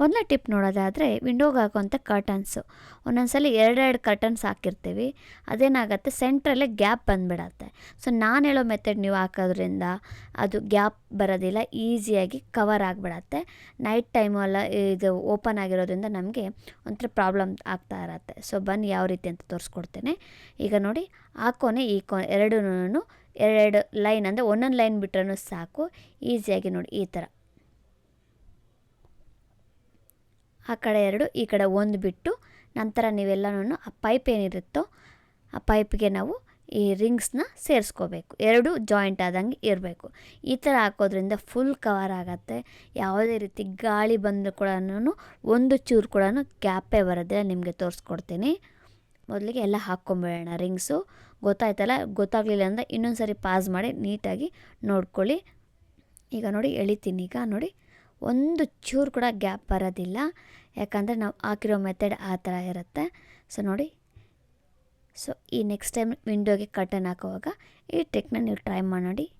ಮೊದಲನೇ ಟಿಪ್ ನೋಡೋದಾದರೆ ವಿಂಡೋಗೆ ಹಾಕುವಂಥ ಕರ್ಟನ್ಸು ಒಂದೊಂದ್ಸಲ ಎರಡೆರಡು ಕರ್ಟನ್ಸ್ ಹಾಕಿರ್ತೀವಿ. ಅದೇನಾಗುತ್ತೆ? ಸೆಂಟ್ರಲ್ಲೇ ಗ್ಯಾಪ್ ಬಂದುಬಿಡತ್ತೆ. ಸೊ ನಾನು ಹೇಳೋ ಮೆಥಡ್ ನೀವು ಹಾಕೋದ್ರಿಂದ ಅದು ಗ್ಯಾಪ್ ಬರೋದಿಲ್ಲ ಈಸಿಯಾಗಿ ಕವರ್ ಆಗಿಬಿಡತ್ತೆ. ನೈಟ್ ಟೈಮು ಎಲ್ಲ ಇದು ಓಪನ್ ಆಗಿರೋದ್ರಿಂದ ನಮಗೆ ಒಂಥರ ಪ್ರಾಬ್ಲಮ್ ಆಗ್ತಾ ಇರತ್ತೆ. ಸೊ ಬನ್ನಿ ಯಾವ ರೀತಿ ಅಂತ ತೋರಿಸ್ಕೊಡ್ತೇನೆ. ಈಗ ನೋಡಿ, ಆ ಕೊನೆ ಈ ಕೊ ಎರಡೂ ಎರಡೆರಡು ಲೈನ್ ಅಂದರೆ ಒಂದೊಂದು ಲೈನ್ ಬಿಟ್ರೂ ಸಾಕು. ಈಸಿಯಾಗಿ ನೋಡಿ ಈ ಥರ ಆ ಕಡೆ ಎರಡು, ಈ ಕಡೆ ಒಂದು ಬಿಟ್ಟು ನಂತರ ನೀವೆಲ್ಲನೂ ಆ ಪೈಪ್ ಏನಿರುತ್ತೋ ಆ ಪೈಪ್ಗೆ ನಾವು ಈ ರಿಂಗ್ಸ್ನ ಸೇರಿಸ್ಕೋಬೇಕು. ಎರಡು ಜಾಯಿಂಟ್ ಆದಂಗೆ ಇರಬೇಕು. ಈ ಥರ ಹಾಕೋದ್ರಿಂದ ಫುಲ್ ಕವರ್ ಆಗುತ್ತೆ. ಯಾವುದೇ ರೀತಿ ಗಾಳಿ ಬಂದು ಕೂಡ ಒಂದು ಚೂರು ಕೂಡ ಗ್ಯಾಪೇ ಬರೋದಿಲ್ಲ ನಿಮಗೆ ತೋರಿಸ್ಕೊಡ್ತೀನಿ. ಮೊದಲಿಗೆ ಎಲ್ಲ ಹಾಕ್ಕೊಂಬಿಡೋಣ ರಿಂಗ್ಸು ಗೊತ್ತಾಯ್ತಲ್ಲ? ಗೊತ್ತಾಗಲಿಲ್ಲ ಅಂದರೆ ಇನ್ನೊಂದು ಸರಿ ಪಾಸ್ ಮಾಡಿ ನೀಟಾಗಿ ನೋಡ್ಕೊಳ್ಳಿ. ಈಗ ನೋಡಿ ಎಳಿತೀನಿ. ಈಗ ನೋಡಿ ಒಂದು ಚೂರು ಕೂಡ ಗ್ಯಾಪ್ ಬರೋದಿಲ್ಲ. ಯಾಕಂದರೆ ನಾವು ಹಾಕಿರೋ ಮೆಥಡ್ ಆ ಥರ ಇರುತ್ತೆ. ಸೊ ನೋಡಿ. ಸೊ ಈ ನೆಕ್ಸ್ಟ್ ಟೈಮ್ ವಿಂಡೋಗೆ ಕರ್ಟನ್ ಹಾಕುವಾಗ ಈ ಟೆಕ್ನ ನೀವು ಟ್ರೈ ಮಾಡಿ.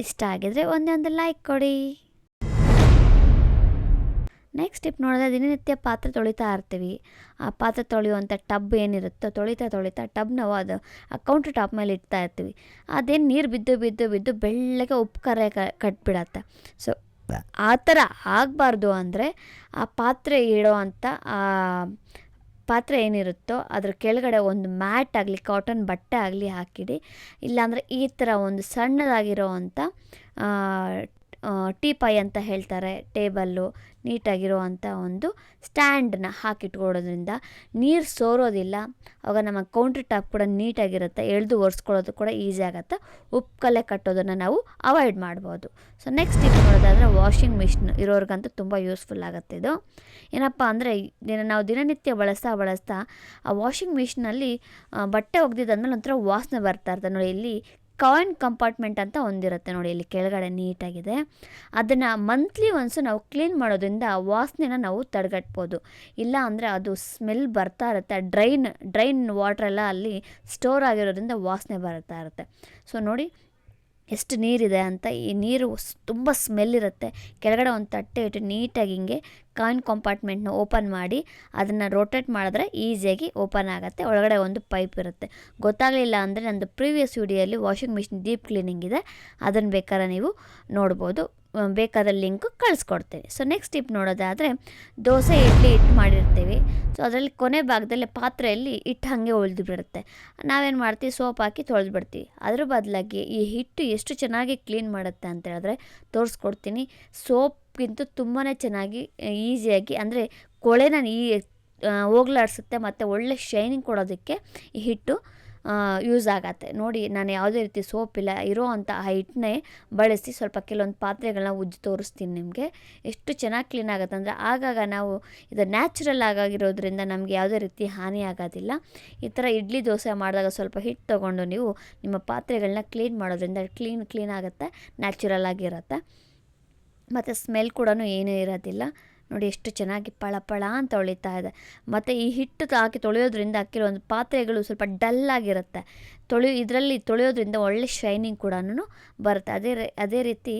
ಇಷ್ಟ ಆಗಿದರೆ ಒಂದೇ ಒಂದು ಲೈಕ್ ಕೊಡಿ. ನೆಕ್ಸ್ಟ್ ಟಿಪ್ ನೋಡಿದ್ರೆ ದಿನನಿತ್ಯ ಪಾತ್ರೆ ತೊಳಿತಾ ಇರ್ತೀವಿ. ಆ ಪಾತ್ರೆ ತೊಳೆಯುವಂಥ ಟಬ್ ಏನಿರುತ್ತೋ, ತೊಳಿತಾ ತೊಳಿತಾ ಟಬ್ ನಾವು ಅದು ಆ ಕೌಂಟರ್ ಟಾಪ್ ಮೇಲೆ ಇಡ್ತಾ ಇರ್ತೀವಿ. ಅದೇನು ನೀರು ಬಿದ್ದು ಬಿದ್ದು ಬಿದ್ದು ಬೆಳ್ಳಗೆ ಉಪ್ಪು ಕರೆ ಕಟ್ಬಿಡತ್ತೆ. ಸೊ ಆ ಥರ ಆಗಬಾರ್ದು ಅಂದರೆ ಆ ಪಾತ್ರೆ ಇಡೋ ಅಂಥ ಆ ಪಾತ್ರೆ ಏನಿರುತ್ತೋ ಅದ್ರ ಕೆಳಗಡೆ ಒಂದು ಮ್ಯಾಟ್ ಆಗಲಿ ಕಾಟನ್ ಬಟ್ಟೆ ಆಗಲಿ ಹಾಕಿಡಿ. ಇಲ್ಲಾಂದರೆ ಈ ಥರ ಒಂದು ಸಣ್ಣದಾಗಿರೋ ಅಂಥ ಟೀಪೈ ಅಂತ ಹೇಳ್ತಾರೆ, ಟೇಬಲ್ಲು ನೀಟಾಗಿರುವಂಥ ಒಂದು ಸ್ಟ್ಯಾಂಡನ್ನ ಹಾಕಿಟ್ಕೊಳ್ಳೋದ್ರಿಂದ ನೀರು ಸೋರೋದಿಲ್ಲ. ಆವಾಗ ನಮ್ಮ ಕೌಂಟ್ರ್ ಟಾಪ್ ಕೂಡ ನೀಟಾಗಿರುತ್ತೆ, ಎಳೆದು ಒರೆಸ್ಕೊಳ್ಳೋದು ಕೂಡ ಈಸಿ ಆಗುತ್ತೆ. ಉಪ್ಪುಕಲೆ ಕಟ್ಟೋದನ್ನು ನಾವು ಅವಾಯ್ಡ್ ಮಾಡ್ಬೋದು. ಸೊ ನೆಕ್ಸ್ಟ್ ಟಿಪ್ ನೋಡೋದಾದರೆ ವಾಷಿಂಗ್ ಮಿಷಿನ್ ಇರೋರ್ಗಂತೂ ತುಂಬ ಯೂಸ್ಫುಲ್ ಆಗುತ್ತೆ ಇದು. ಏನಪ್ಪ ಅಂದರೆ, ದಿನ ನಾವು ದಿನನಿತ್ಯ ಬಳಸ್ತಾ ಬಳಸ್ತಾ ಆ ವಾಷಿಂಗ್ ಮಿಷಿನಲ್ಲಿ ಬಟ್ಟೆ ಒಗ್ದಿದ್ದಾದ್ಮೇಲೆ ಒಂಥರ ವಾಸನೆ ಬರ್ತಾ ಇರ್ತದೆ. ನೋಡಿ, ಇಲ್ಲಿ ಕಾಯಿನ್ ಕಂಪಾರ್ಟ್ಮೆಂಟ್ ಅಂತ ಒಂದಿರುತ್ತೆ ನೋಡಿ, ಇಲ್ಲಿ ಕೆಳಗಡೆ ನೀಟಾಗಿದೆ. ಅದನ್ನು ಮಂತ್ಲಿ ಒನ್ಸು ನಾವು ಕ್ಲೀನ್ ಮಾಡೋದ್ರಿಂದ ವಾಸನೆನ ನಾವು ತಡೆಗಟ್ಬೋದು. ಇಲ್ಲ ಅಂದರೆ ಅದು ಸ್ಮೆಲ್ ಬರ್ತಾ ಇರುತ್ತೆ ಡ್ರೈನ್ ಡ್ರೈನ್ ವಾಟ್ರೆಲ್ಲ ಅಲ್ಲಿ ಸ್ಟೋರ್ ಆಗಿರೋದ್ರಿಂದ ವಾಸನೆ ಬರ್ತಾ ಇರುತ್ತೆ. ಸೊ ನೋಡಿ ಎಷ್ಟು ನೀರಿದೆ ಅಂತ ಈ ನೀರು ತುಂಬ ಸ್ಮೆಲ್ ಇರುತ್ತೆ. ಕೆಳಗಡೆ ಒಂದು ತಟ್ಟೆ ಇಟ್ಟು ನೀಟಾಗಿ ಹಿಂಗೆ ಕಾಯಿನ್ ಕಂಪಾರ್ಟ್ಮೆಂಟ್ನ ಓಪನ್ ಮಾಡಿ ಅದನ್ನು ರೋಟೇಟ್ ಮಾಡಿದ್ರೆ ಈಸಿಯಾಗಿ ಓಪನ್ ಆಗುತ್ತೆ. ಒಳಗಡೆ ಒಂದು ಪೈಪ್ ಇರುತ್ತೆ. ಗೊತ್ತಾಗಲಿಲ್ಲ ಅಂದರೆ ನಂದು ಪ್ರೀವಿಯಸ್ ವಿಡಿಯೋಲಿ ವಾಷಿಂಗ್ ಮಿಷಿನ್ ಡೀಪ್ ಕ್ಲೀನಿಂಗ್ ಇದೆ. ಅದನ್ನು ಬೇಕಾದ್ರೆ ನೀವು ನೋಡ್ಬೋದು. ಬೇಕಾದ ಲಿಂಕ್ ಕಳಿಸ್ಕೊಡ್ತೇನೆ. ಸೊ ನೆಕ್ಸ್ಟ್ ಟಿಪ್ ನೋಡೋದಾದರೆ ದೋಸೆ, ಇಡ್ಲಿ ಹಿಟ್ಟು ಮಾಡಿರ್ತೀವಿ. ಸೊ ಅದರಲ್ಲಿ ಕೊನೆ ಭಾಗದಲ್ಲಿ ಪಾತ್ರೆಯಲ್ಲಿ ಹಿಟ್ಟು ಹಾಗೆ ಉಳಿದು ಬಿಡುತ್ತೆ. ನಾವೇನು ಮಾಡ್ತೀವಿ? ಸೋಪ್ ಹಾಕಿ ತೊಳೆದು ಬಿಡ್ತೀವಿ. ಅದ್ರ ಬದಲಾಗಿ ಈ ಹಿಟ್ಟು ಎಷ್ಟು ಚೆನ್ನಾಗಿ ಕ್ಲೀನ್ ಮಾಡುತ್ತೆ ಅಂತ ಹೇಳಿದ್ರೆ ತೋರಿಸ್ಕೊಡ್ತೀನಿ. ಸೋಪ್ಗಿಂತ ತುಂಬಾ ಚೆನ್ನಾಗಿ ಈಸಿಯಾಗಿ ಅಂದರೆ ಕೊಳೆನ ಈ ಹೋಗ್ಲಾಡಿಸುತ್ತೆ, ಮತ್ತು ಒಳ್ಳೆ ಶೈನಿಂಗ್ ಕೊಡೋದಕ್ಕೆ ಈ ಹಿಟ್ಟು ಯೂಸ್ ಆಗತ್ತೆ. ನೋಡಿ, ನಾನು ಯಾವುದೇ ರೀತಿ ಸೋಪ್ ಇಲ್ಲ, ಇರೋ ಅಂಥ ಆ ಹಿಟ್ಟನ್ನೇ ಬಳಸಿ ಸ್ವಲ್ಪ ಕೆಲವೊಂದು ಪಾತ್ರೆಗಳನ್ನ ಉಜ್ಜಿ ತೋರಿಸ್ತೀನಿ ನಿಮಗೆ. ಎಷ್ಟು ಚೆನ್ನಾಗಿ ಕ್ಲೀನ್ ಆಗುತ್ತೆ ಅಂದರೆ ಆಗಾಗ ನಾವು ಇದು ನ್ಯಾಚುರಲ್ ಆಗಿರೋದ್ರಿಂದ ನಮಗೆ ಯಾವುದೇ ರೀತಿ ಹಾನಿ ಆಗೋದಿಲ್ಲ. ಈ ಥರ ಇಡ್ಲಿ ದೋಸೆ ಮಾಡಿದಾಗ ಸ್ವಲ್ಪ ಹಿಟ್ಟು ತೊಗೊಂಡು ನೀವು ನಿಮ್ಮ ಪಾತ್ರೆಗಳನ್ನ ಕ್ಲೀನ್ ಮಾಡೋದ್ರಿಂದ ಕ್ಲೀನ್ ಕ್ಲೀನ್ ಆಗುತ್ತೆ ನ್ಯಾಚುರಲ್ ಆಗಿರುತ್ತೆ. ಮತ್ತು ಸ್ಮೆಲ್ ಕೂಡ ಏನೂ ಇರೋದಿಲ್ಲ. ನೋಡಿ ಎಷ್ಟು ಚೆನ್ನಾಗಿ ಪಳಪಳ ಪಳ ಅಂತ ತೊಳಿತಾ ಇದೆ. ಮತ್ತು ಈ ಹಿಟ್ಟು ಹಾಕಿ ತೊಳೆಯೋದ್ರಿಂದ ಕೆಲವೊಂದು ಪಾತ್ರೆಗಳು ಸ್ವಲ್ಪ ಡಲ್ಲಾಗಿರುತ್ತೆ ತೊಳೆ ಇದರಲ್ಲಿ ತೊಳೆಯೋದ್ರಿಂದ ಒಳ್ಳೆ ಶೈನಿಂಗ್ ಕೂಡ ಬರುತ್ತೆ. ಅದೇ ಅದೇ ರೀತಿ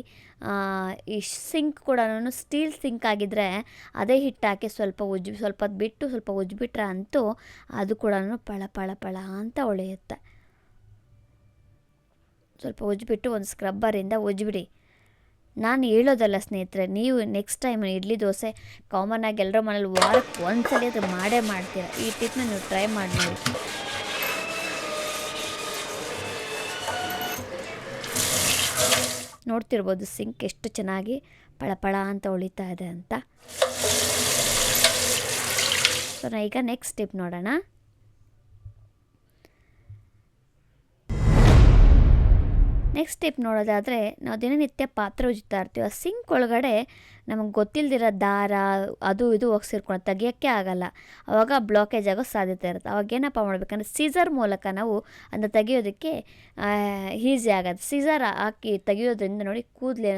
ಈ ಸಿಂಕ್ ಕೂಡ ಸ್ಟೀಲ್ ಸಿಂಕ್ ಆಗಿದ್ದರೆ ಅದೇ ಹಿಟ್ಟು ಹಾಕಿ ಸ್ವಲ್ಪ ಉಜ್ಜಿ ಸ್ವಲ್ಪ ಬಿಟ್ಟು ಸ್ವಲ್ಪ ಉಜ್ಜಿಬಿಟ್ರೆ ಅಂತೂ ಅದು ಕೂಡ ಪಳ ಪಳ ಪಳ ಅಂತ ಹೊಳೆಯುತ್ತೆ. ಸ್ವಲ್ಪ ಉಜ್ಜಿಬಿಟ್ಟು ಒಂದು ಸ್ಕ್ರಬ್ಬರಿಂದ ಉಜ್ಜಿಬಿಡಿ. ನಾನು ಹೇಳೋದಲ್ಲ ಸ್ನೇಹಿತರೆ, ನೀವು next time idli dosa common ಆಗಿ ಎಲ್ಲರ ಮನೇಲಿ ವಾರಕ್ಕೆ ಒಂದ್ಸಲ ಅದು ಮಾಡೇ ಮಾಡ್ತೀರ? ಈ ಟಿಪ್ನ ನೀವು ಟ್ರೈ ಮಾಡಿ ನೋಡಿ. ನೋಡ್ತಿರ್ಬೋದು ಸಿಂಕ್ ಎಷ್ಟು ಚೆನ್ನಾಗಿ ಪಳಪಳ ಅಂತ ಉಳಿತಾ ಇದೆ ಅಂತ. ಸೊ ನಾ ಈಗ ನೆಕ್ಸ್ಟ್ ಟಿಪ್ ನೋಡೋಣ. ನೆಕ್ಸ್ಟ್ ಟಿಪ್ ನೋಡೋದಾದರೆ ನಾವು ದಿನನಿತ್ಯ ಪಾತ್ರೆ ಉಜ್ತಾ ಇರ್ತೀವಿ. ಆ ಸಿಂಕ್ ಒಳಗಡೆ ನಮಗೆ ಗೊತ್ತಿಲ್ಲದಿರೋ ದಾರ, ಅದು ಇದು ಹೋಗಿ ಸೇರ್ಕೊಂಡು ತೆಗಿಯೋಕ್ಕೆ ಆಗಲ್ಲ. ಆವಾಗ ಬ್ಲಾಕೇಜ್ ಆಗೋ ಸಾಧ್ಯತೆ ಇರುತ್ತೆ. ಅವಾಗ ಏನಪ್ಪ ಮಾಡಬೇಕಂದ್ರೆ ಸೀಸರ್ ಮೂಲಕ ನಾವು ಅದನ್ನ ತೆಗಿಯೋದಕ್ಕೆ ಈಸಿ ಆಗೋದು ಸೀಸರ್ ಹಾಕಿ ತೆಗಿಯೋದ್ರಿಂದ ನೋಡಿ ಕೂದಲು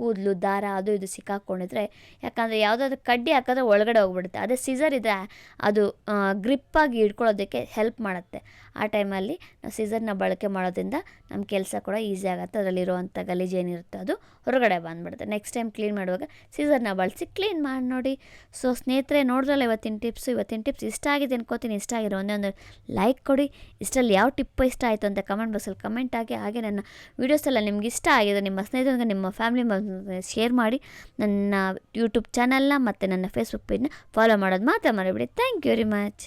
ಕೂದಲು, ದಾರ ಅದು ಇದು ಸಿಕ್ಕಾಕ್ಕೊಂಡಿದ್ರೆ ಯಾಕಂದರೆ ಯಾವುದಾದ್ರೂ ಕಡ್ಡಿ ಹಾಕಿದ್ರೆ ಒಳಗಡೆ ಹೋಗ್ಬಿಡುತ್ತೆ. ಅದೇ ಸಿಸರ್ ಇದ್ದರೆ ಅದು ಗ್ರಿಪ್ಪಾಗಿ ಹಿಡ್ಕೊಳ್ಳೋದಕ್ಕೆ ಹೆಲ್ಪ್ ಮಾಡುತ್ತೆ. ಆ ಟೈಮಲ್ಲಿ ನಾವು ಸಿಸರ್ನ ಬಳಕೆ ಮಾಡೋದ್ರಿಂದ ನಮ್ಮ ಕೆಲಸ ಕೂಡ ಈಸಿ ಆಗುತ್ತೆ. ಅದರಲ್ಲಿರುವಂಥ ಗಲೀಜು ಏನಿರುತ್ತೆ ಅದು ಹೊರಗಡೆ ಬಂದುಬಿಡುತ್ತೆ. ನೆಕ್ಸ್ಟ್ ಟೈಮ್ ಕ್ಲೀನ್ ಮಾಡುವಾಗ ಸೀಸರ್ನ ಬಳಸಿ ಕ್ಲೀನ್ ಮಾಡಿ ನೋಡಿ. ಸೊ ಸ್ನೇಹಿತರೆ, ನೋಡಿದ್ರಲ್ಲ ಇವತ್ತಿನ ಟಿಪ್ಸ್ ಇವತ್ತಿನ ಟಿಪ್ಸ್ ಇಷ್ಟ ಆಗಿದೆ ಅನ್ಕೋತೀನಿ. ಇಷ್ಟ ಆಗಿರೋ ಒಂದೇ ಒಂದು ಲೈಕ್ ಕೊಡಿ. ಇಷ್ಟರಲ್ಲಿ ಯಾವ ಟಿಪ್ ಇಷ್ಟ ಆಯಿತು ಅಂತ ಕಮೆಂಟ್ ಬಾಕ್ಸಲ್ಲಿ ಕಮೆಂಟ್ ಆಗಿ ಹಾಗೆ ನನ್ನ ವೀಡಿಯೋಸೆಲ್ಲ ನಿಮ್ಗೆ ಇಷ್ಟ ಆಗಿದೆ ನಿಮ್ಮ ಸ್ನೇಹಿತರಿಗೆ, ನಿಮ್ಮ ಫ್ಯಾಮಿಲಿ ಮೆಂಬರ್ಸ್ ಶೇರ್ ಮಾಡಿ ನನ್ನ ಯೂಟ್ಯೂಬ್ ಚಾನಲ್ನ ಮತ್ತು ನನ್ನ ಫೇಸ್ಬುಕ್ ಪೇಜ್ನ ಫಾಲೋ ಮಾಡೋದು ಮಾತ್ರ ಮರಿಬಿಡಿ. Thank you very much